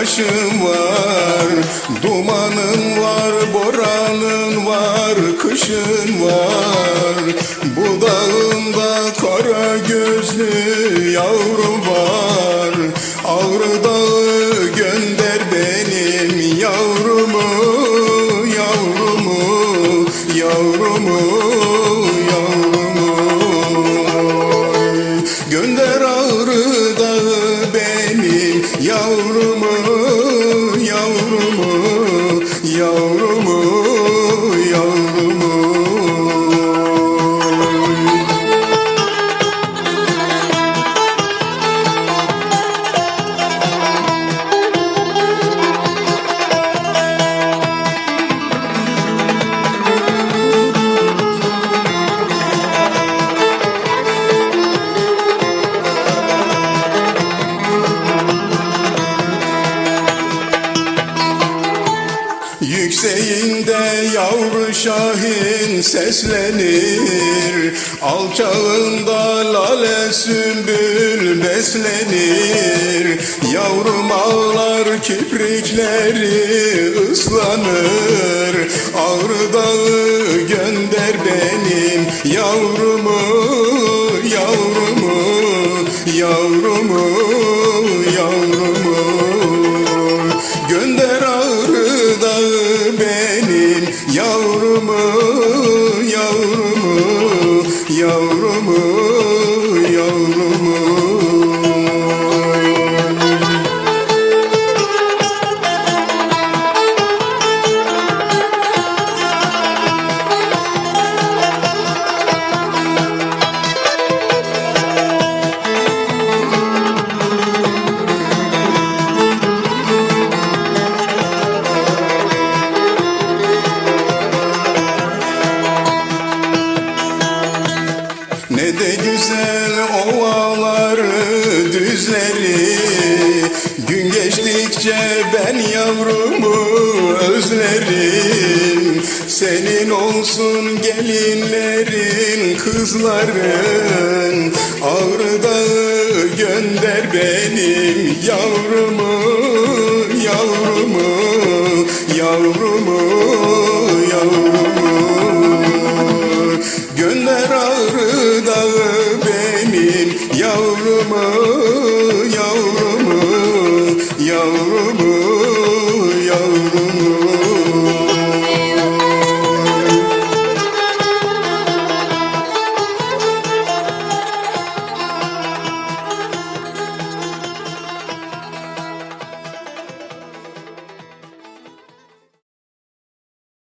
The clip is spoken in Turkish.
başım var. Dumanın var, boranın var, kışın var. Bu dağında kara gözlü yavrum var. Ağrı dağı gönder benim Yavrumu, yavrumu, yavrumu benim Yükseğinde yavru şahin seslenir. Alçağında lale sümbül beslenir. Yavrum ağlar kiprikleri ıslanır. Ağrı dağı gönder benim yavrumu Yavrumu, yavrumu, yavrumu yavrumu, yavrumu, yavrumu, güzel ovaları düzleri. Gün geçtikçe ben yavrumu özlerim. Senin olsun gelinlerin kızların. Ağrı dağı gönder benim yavrumu Yavrumu, yavrumu, yavrumu?